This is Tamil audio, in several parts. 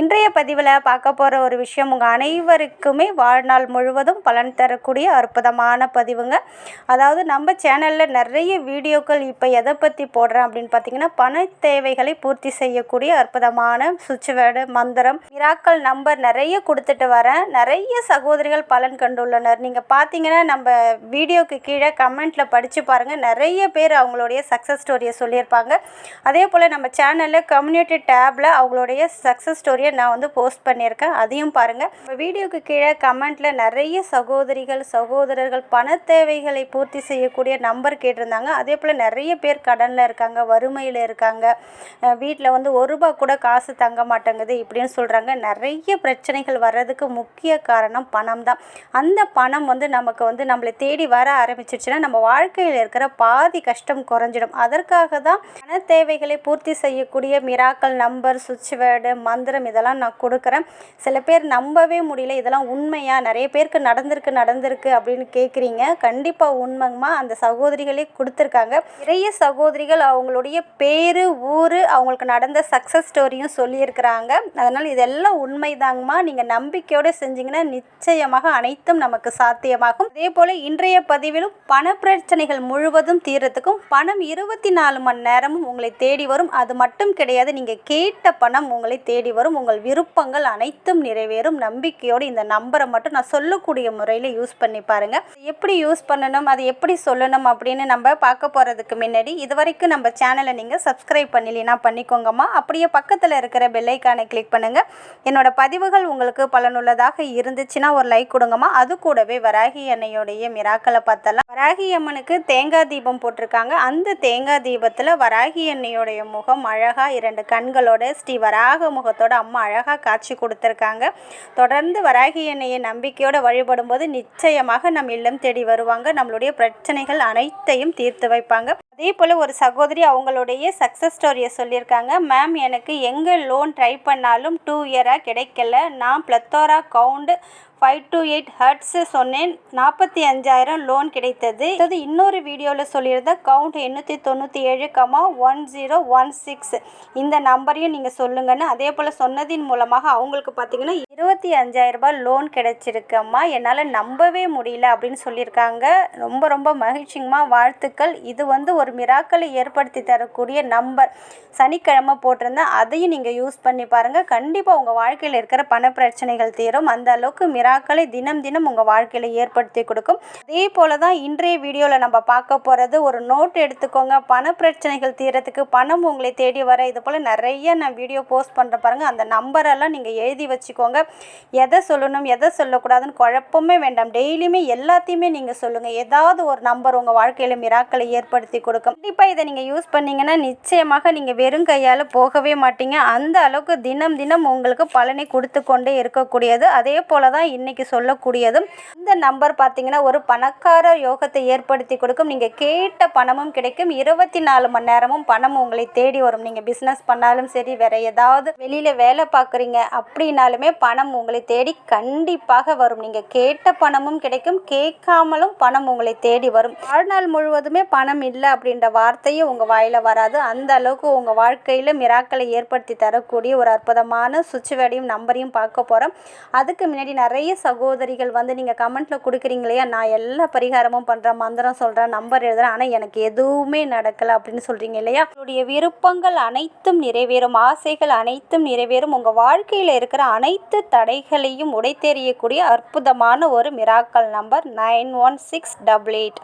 இன்றைய பதிவில் பார்க்க போகிற ஒரு விஷயம் உங்கள் அனைவருக்குமே வாழ்நாள் முழுவதும் பலன் தரக்கூடிய அற்புதமான பதிவுங்க. அதாவது நம்ம சேனலில் நிறைய வீடியோக்கள் இப்போ எதை பற்றி போடுறேன் அப்படின்னு பார்த்தீங்கன்னா பண தேவைகளை பூர்த்தி செய்யக்கூடிய அற்புதமான சுவிட்ச் வேர்டு மந்திரம் மிராக்கள் நம்பர் நிறைய கொடுத்துட்டு வரேன். நிறைய சகோதரிகள் பலன் கண்டுள்ளனர். நீங்கள் பார்த்தீங்கன்னா நம்ம வீடியோக்கு கீழே கமெண்ட்டில் படித்து பாருங்கள் நிறைய பேர் அவங்களுடைய சக்ஸஸ் ஸ்டோரியை சொல்லியிருப்பாங்க. அதே போல் நம்ம சேனலில் கம்யூனிட்டி டேப்பில் அவங்களுடைய சக்ஸஸ் ஸ்டோரி ஸ்டோரியை நான் வந்து போஸ்ட் பண்ணியிருக்கேன். அதையும் பாருங்கள் வீடியோக்கு கீழே கமெண்ட்டில் நிறைய சகோதரிகள் சகோதரர்கள் பண தேவைகளை பூர்த்தி செய்யக்கூடிய நம்பர் கேட்டிருந்தாங்க. அதே போல் நிறைய பேர் கடனில் இருக்காங்க வறுமையில் இருக்காங்க. வீட்டில் வந்து ஒரு ரூபா கூட காசு தங்க மாட்டேங்குது இப்படின்னு சொல்கிறாங்க நிறைய பிரச்சனைகள் வர்றதுக்கு முக்கிய காரணம் பணம் தான். அந்த பணம் வந்து நமக்கு வந்து நம்மளை தேடி வர ஆரம்பிச்சிருச்சுன்னா நம்ம வாழ்க்கையில் இருக்கிற பாதி கஷ்டம் குறைஞ்சிடும். அதற்காக தான் பண தேவைகளை பூர்த்தி செய்யக்கூடிய மிராக்கள் நம்பர் சுவிட்ச் வேர்டு மந்திரம் இதெல்லாம் நான் கொடுக்குறேன். சில பேர் நம்பவே முடியல இதெல்லாம் உண்மையா? நிறைய பேருக்கு நடந்திருக்கு நடந்திருக்கு அப்படின்னு கேட்குறீங்க கண்டிப்பாக உண்மைங்கம்மா. அந்த சகோதரிகளே கொடுத்துருக்காங்க. நிறைய சகோதரிகள் அவங்களுடைய பேர் ஊர் அவங்களுக்கு நடந்த சக்ஸஸ் ஸ்டோரியும் சொல்லியிருக்கிறாங்க. அதனால் இதெல்லாம் உண்மைதாங்கம்மா. நீங்கள் நம்பிக்கையோடு செஞ்சீங்கன்னா நிச்சயமாக அனைத்தும் நமக்கு சாத்தியமாகும். அதே போல் இன்றைய பதிவிலும் பண பிரச்சனைகள் முழுவதும் தீர்றதுக்கும் பணம் இருபத்தி நாலு மணி நேரமும் உங்களை தேடி வரும். அது மட்டும் கிடையாது நீங்கள் கேட்ட பணம் உங்களை தேடி வரும். உங்கள் விருப்பங்கள் அனைத்தும் நிறைவேறும். நம்பிக்கையோடு இந்த நம்பரை மட்டும் நான் சொல்லக்கூடிய முறையில் யூஸ் பண்ணி பாருங்கள் எப்படி யூஸ் பண்ணணும் அது எப்படி சொல்லணும் அப்படின்னு நம்ம பார்க்க போகிறதுக்கு முன்னாடி இது வரைக்கும் நம்ம சேனலை நீங்கள் சப்ஸ்கிரைப் பண்ணலைன்னா பண்ணிக்கோங்கம்மா. அப்படியே பக்கத்தில் இருக்கிற பெல்லைக்கானை கிளிக் பண்ணுங்கள் என்னோட பதிவுகள் உங்களுக்கு பலனுள்ளதாக இருந்துச்சுன்னா ஒரு லைக் கொடுங்கம்மா. அது கூடவே வராகி அன்னையோடைய மிராக்களை பார்த்தலாம் வராகி அம்மனுக்கு தேங்காய் தீபம் போட்டிருக்காங்க. அந்த தேங்காய் தீபத்தில் வராகி அன்னையோடைய முகம் அழகாக இரண்டு கண்களோட ஸ்ரீ வராக முகத்தோட அம்மா அழகாக காட்சி கொடுத்துருக்காங்க. தொடர்ந்து வராகி எண்ணெயை நம்பிக்கையோடு வழிபடும்போது நிச்சயமாக நம் இல்லம் தேடி வருவாங்க. நம்மளுடைய பிரச்சனைகள் அனைத்தையும் தீர்த்து வைப்பாங்க. அதே போல் ஒரு சகோதரி அவங்களுடைய சக்ஸஸ் ஸ்டோரியை சொல்லியிருக்காங்க. மேம் எனக்கு எங்கே லோன் ட்ரை பண்ணாலும் டூ இயராக கிடைக்கல. நான் plethora count five to eight hertz சொன்னேன். நாற்பத்தி அஞ்சாயிரம் லோன் கிடைத்தது. அதாவது இன்னொரு வீடியோவில் சொல்லியிருந்த கவுண்ட் எண்ணூற்றி தொண்ணூற்றி ஏழு comma one zero one six இந்த நம்பரையும் நீங்கள் சொல்லுங்கன்னு. அதே போல் சொன்னதின் மூலமாக அவங்களுக்கு பார்த்தீங்கன்னா இருபத்தி அஞ்சாயிரம் ரூபாய் லோன் கிடைச்சிருக்கம்மா. என்னால் நம்பவே முடியல அப்படின்னு சொல்லியிருக்காங்க. ரொம்ப ரொம்ப மகிழ்ச்சிங்கம்மா. வாழ்த்துக்கள். இது வந்து ஒரு மிராக்களை ஏற்படுத்தி தரக்கூடிய நம்பர் சனிக்கிழமை போட்டிருந்தேன். அதையும் நீங்கள் யூஸ் பண்ணி பாருங்கள் கண்டிப்பாக உங்கள் வாழ்க்கையில் இருக்கிற பண பிரச்சனைகள் தீரும். அந்த அளவுக்கு மிராக்களை தினம் தினம் உங்கள் வாழ்க்கையில் ஏற்படுத்தி கொடுக்கும். அதே போல தான் இன்றைய வீடியோவில் நம்ம பார்க்க போகிறது ஒரு நோட் எடுத்துக்கோங்க. பண பிரச்சனைகள் தீரத்துக்கு பணம் உங்களை தேடி வர. இது போல் நிறைய நான் வீடியோ போஸ்ட் பண்ணுற பாருங்கள் அந்த நம்பரெல்லாம் நீங்கள் எழுதி வச்சுக்கோங்க. எதை சொல்லணும் எதை சொல்லக்கூடாதுன்னு குழப்பமே வேண்டாம். டெய்லியுமே எல்லாத்தையுமே நீங்கள் சொல்லுங்கள் ஏதாவது ஒரு நம்பர் உங்கள் வாழ்க்கையில் மிராக்களை ஏற்படுத்தி கொடுக்கும். கண்டிப்பாக இதை நீங்கள் யூஸ் பண்ணிங்கன்னா நிச்சயமாக நீங்கள் வெறும் கையால் போகவே மாட்டீங்க. அந்த அளவுக்கு தினம் தினம் உங்களுக்கு பலனை கொடுத்து கொண்டே இருக்கக்கூடியது. அதே போல தான் இன்னைக்கு சொல்லக்கூடியதும் இந்த நம்பர் பார்த்தீங்கன்னா ஒரு பணக்கார யோகத்தை ஏற்படுத்தி கொடுக்கும். நீங்கள் கேட்ட பணமும் கிடைக்கும். இருபத்தி நாலு மணி நேரமும் பணம் உங்களை தேடி வரும். நீங்கள் பிஸ்னஸ் பண்ணாலும் சரி வேற ஏதாவது வெளியில் வேலை பார்க்குறீங்க அப்படின்னாலுமே பணம் பணம் உங்களை தேடி கண்டிப்பாக வரும். நீங்கள் கேட்ட பணமும் கிடைக்கும். கேட்காமலும் பணம் உங்களை தேடி வரும். வாழ்நாள் முழுவதுமே பணம் இல்லை அப்படின்ற வார்த்தையும் உங்கள் வாயில் வராது. அந்த அளவுக்கு உங்கள் வாழ்க்கையில் மிராக்களை ஏற்படுத்தி தரக்கூடிய ஒரு அற்புதமான சுவிட்ச் நம்பரையும் பார்க்க போகிறோம் அதுக்கு முன்னாடி நிறைய சகோதரிகள் வந்து நீங்கள் கமெண்ட்டில் கொடுக்குறீங்க இல்லையா? நான் எல்லா பரிகாரமும் பண்ணுறேன் மந்திரம் சொல்கிறேன் நம்பர் எழுதுறேன் ஆனால் எனக்கு எதுவுமே நடக்கலை அப்படின்னு சொல்கிறீங்க இல்லையா? உங்களுடைய விருப்பங்கள் அனைத்தும் நிறைவேறும். ஆசைகள் அனைத்தும் நிறைவேறும். உங்கள் வாழ்க்கையில் இருக்கிற அனைத்து தடைகளையும் உடைத்தெறியக்கூடிய அற்புதமான ஒரு miracle number nine one six double eight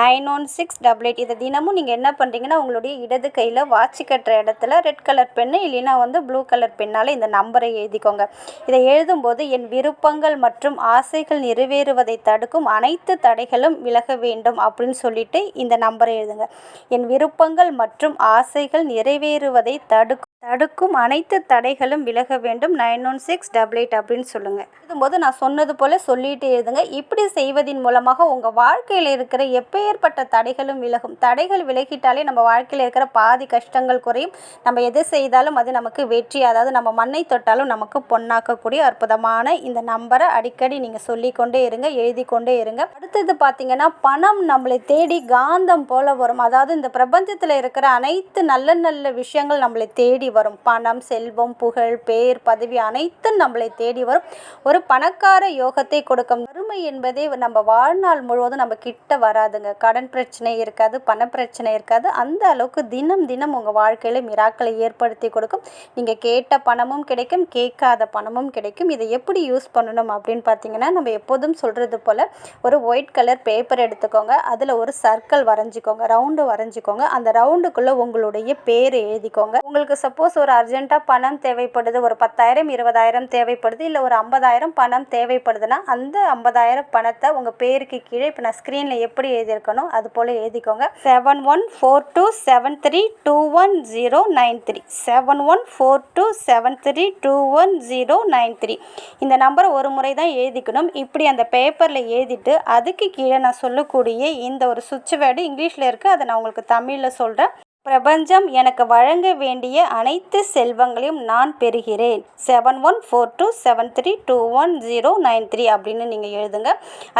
nine one six double eight இதை தினமும் நீங்கள் என்ன பண்ணுறீங்கன்னா உங்களுடைய இடது கையில் வாட்சி கட்டுற இடத்துல ரெட் கலர் பென்னு இல்லைன்னா வந்து ப்ளூ கலர் பென்னால் இந்த நம்பரை எழுதிக்கோங்க. இதை எழுதும்போது என் விருப்பங்கள் மற்றும் ஆசைகள் நிறைவேறுவதை தடுக்கும். அனைத்து தடைகளும் விலக வேண்டும் அப்படின்னு சொல்லிட்டு இந்த நம்பரை எழுதுங்க. என் விருப்பங்கள் மற்றும் ஆசைகள் நிறைவேறுவதை தடுக்கும். தடுக்கும் அனைத்து தடைகளும் விலக வேண்டும். Nine one six double eight அப்படின்னு சொல்லுங்கள் எழுதும்போது நான் சொன்னது போல் சொல்லிட்டு எழுதுங்க இப்படி செய்வதின் மூலமாக உங்கள் வாழ்க்கையில் இருக்கிற எப்பேற்பட்ட தடைகளும் விலகும். தடைகள் விலகிட்டாலே நம்ம வாழ்க்கையில் இருக்கிற பாதி கஷ்டங்கள் குறையும். நம்ம எது செய்தாலும் அது நமக்கு வெற்றி அதாவது நம்ம மண்ணை தொட்டாலும் நமக்கு பொன்னாக்கக்கூடிய அற்புதமான இந்த நம்பரை அடிக்கடி நீங்கள் சொல்லிக்கொண்டே இருங்க எழுதி கொண்டே இருங்க. அடுத்தது பார்த்தீங்கன்னா பணம் நம்மளை தேடி காந்தம் போல வரும். அதாவது இந்த பிரபஞ்சத்தில் இருக்கிற அனைத்து நல்ல நல்ல விஷயங்கள் நம்மளை தேடி வரும். பணம் செல்வம் புகழ் பேர் பதவி அனைத்தும் நம்மளை தேடி வரும். ஒரு பணக்கார யோகத்தை கொடுக்கும். வறுமை என்பதே நம்ம வாழ்நாள் முழுவதும் நம்ம கிட்ட வராதுங்க. கடன் பிரச்சனை இருக்காது பண பிரச்சனை இருக்காது. அந்த அளவுக்கு தினம் தினம் உங்கள் வாழ்க்கையில் மிராக்களை ஏற்படுத்தி கொடுக்கும். நீங்கள் கேட்ட பணமும் கிடைக்கும் கேட்காத பணமும் கிடைக்கும். இதை எப்படி யூஸ் பண்ணணும் அப்படின்னு பார்த்தீங்கன்னா நம்ம எப்போதும் சொல்கிறது போல் ஒரு ஒயிட் கலர் பேப்பர் எடுத்துக்கோங்க. அதில் ஒரு சர்க்கிள் வரைஞ்சிக்கோங்க. ரவுண்டு வரைஞ்சிக்கோங்க. அந்த ரவுண்டுக்குள்ளே உங்களுடைய பேர் எழுதிக்கோங்க. உங்களுக்கு சப்போஸ் சப்போஸ் ஒரு அர்ஜென்ட்டாக பணம் தேவைப்படுது ஒரு பத்தாயிரம் இருபதாயிரம் தேவைப்படுது இல்லை ஒரு ஐம்பதாயிரம் பணம் தேவைப்படுதுன்னா அந்த ஐம்பதாயிரம் பணத்தை உங்கள் பேருக்கு கீழே இப்போ நான் ஸ்க்ரீனில் எப்படி எழுதியிருக்கணும் அது போல் எழுதிக்கோங்க. Seven one four two seven three two one zero nine three seven one four two seven three two one zero nine three இந்த நம்பரை ஒரு முறை தான் எழுதிக்கணும். இப்படி அந்த பேப்பரில் எழுதிட்டு அதுக்கு கீழே நான் சொல்லக்கூடிய இந்த ஒரு சுவிட்ச் வேர்டு இங்கிலீஷில் இருக்குது அதை நான் உங்களுக்கு தமிழில் சொல்கிறேன் பிரபஞ்சம் எனக்கு வழங்க வேண்டிய அனைத்து செல்வங்களையும் நான் பெறுகிறேன். Seven one four two seven three two one zero nine three அப்படின்னு நீங்கள் எழுதுங்க.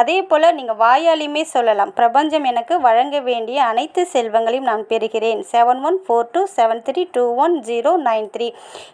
அதே போல் நீங்கள் வாயாலையுமே சொல்லலாம். பிரபஞ்சம் எனக்கு வழங்க வேண்டிய அனைத்து செல்வங்களையும் நான் பெறுகிறேன். Seven one four two seven three two one zero nine three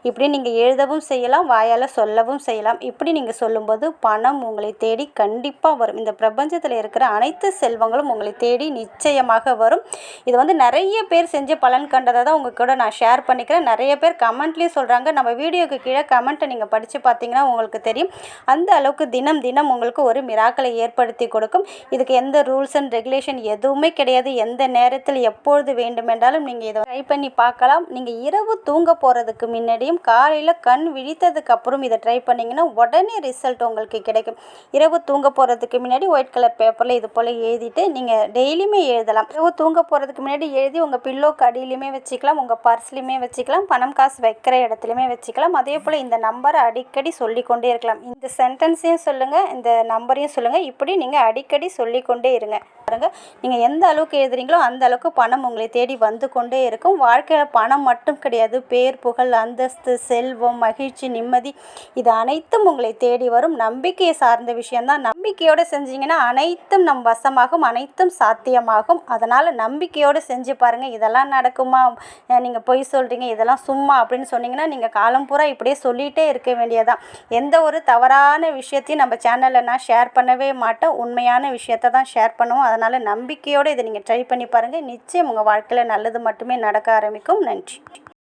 இப்படி நீங்கள் எழுதவும் செய்யலாம் வாயால் சொல்லவும் செய்யலாம். இப்படி நீங்கள் சொல்லும்போது பணம் உங்களை தேடி கண்டிப்பாக வரும். இந்த பிரபஞ்சத்தில் இருக்கிற அனைத்து செல்வங்களும் உங்களை தேடி நிச்சயமாக வரும். இது வந்து நிறைய பேர் செஞ்ச பலன் கண்டதை தான் உங்கள் கூட நான் ஷேர் பண்ணிக்கிறேன். நிறைய பேர் கமெண்ட்லேயும் சொல்கிறாங்க நம்ம வீடியோக்கு கீழே கமெண்ட்டை நீங்கள் படித்து பார்த்தீங்கன்னா உங்களுக்கு தெரியும். அந்த அளவுக்கு தினம் தினம் உங்களுக்கு ஒரு மிராக்களை ஏற்படுத்தி கொடுக்கும். இதுக்கு எந்த ரூல்ஸ் அண்ட் ரெகுலேஷன் எதுவுமே கிடையாது. எந்த நேரத்தில் எப்பொழுது வேண்டுமென்றாலும் நீங்கள் இதை ட்ரை பண்ணி பார்க்கலாம். நீங்கள் இரவு தூங்க போகிறதுக்கு முன்னாடியும் காலையில் கண் விழித்ததுக்கு அப்புறம் இதை ட்ரை பண்ணிங்கன்னா உடனே ரிசல்ட் உங்களுக்கு கிடைக்கும். இரவு தூங்க போகிறதுக்கு முன்னாடி ஒயிட் கலர் பேப்பரில் இது போல் எழுதிட்டு நீங்கள் டெய்லியுமே எழுதலாம். இரவு தூங்க போகிறதுக்கு முன்னாடி எழுதி உங்கள் பில்லோ க அடியிலையுமே வச்சுக்கலாம் உங்கள் பர்ஸ்லையுமே வச்சுக்கலாம் பணம் காசு வைக்கிற இடத்துலையுமே வச்சுக்கலாம். அதே போல் இந்த நம்பரை அடிக்கடி சொல்லிக்கொண்டே இருக்கலாம். இந்த சென்டென்ஸையும் சொல்லுங்கள் இந்த நம்பரையும் சொல்லுங்கள் இப்படி நீங்கள் அடிக்கடி சொல்லிக்கொண்டே இருங்க. பாருங்க நீங்கள் எந்த அளவுக்கு எழுதுறீங்களோ அந்த அளவுக்கு பணம் உங்களை தேடி வந்து கொண்டே இருக்கும். வாழ்க்கையில் பணம் மட்டும் கிடையாது. பேர் புகழ் அந்தஸ்து செல்வம் மகிழ்ச்சி நிம்மதி இது அனைத்தும் உங்களை தேடி வரும். நம்பிக்கையை சார்ந்த விஷயம்தான். நம்பிக்கையோடு செஞ்சீங்கன்னா அனைத்தும் நம் வசமாகும் அனைத்தும் சாத்தியமாகும். அதனால் நம்பிக்கையோடு செஞ்சு பாருங்கள் இதெல்லாம் நான் நடக்குமா? நீங்கள் பொய் சொல்கிறீங்க இதெல்லாம் சும்மா அப்படின்னு சொன்னீங்கன்னா நீங்கள் காலம் பூரா இப்படியே சொல்லிகிட்டே இருக்க வேண்டியதான் எந்த ஒரு தவறான விஷயத்தையும் நம்ம சேனலில் நான் ஷேர் பண்ணவே மாட்டேன் உண்மையான விஷயத்த தான் ஷேர் பண்ணுவோம். அதனால் நம்பிக்கையோடு இதை நீங்கள் ட்ரை பண்ணி பாருங்கள் நிச்சயம் உங்கள் வாழ்க்கையில் நல்லது மட்டுமே நடக்க ஆரம்பிக்கும். நன்றி.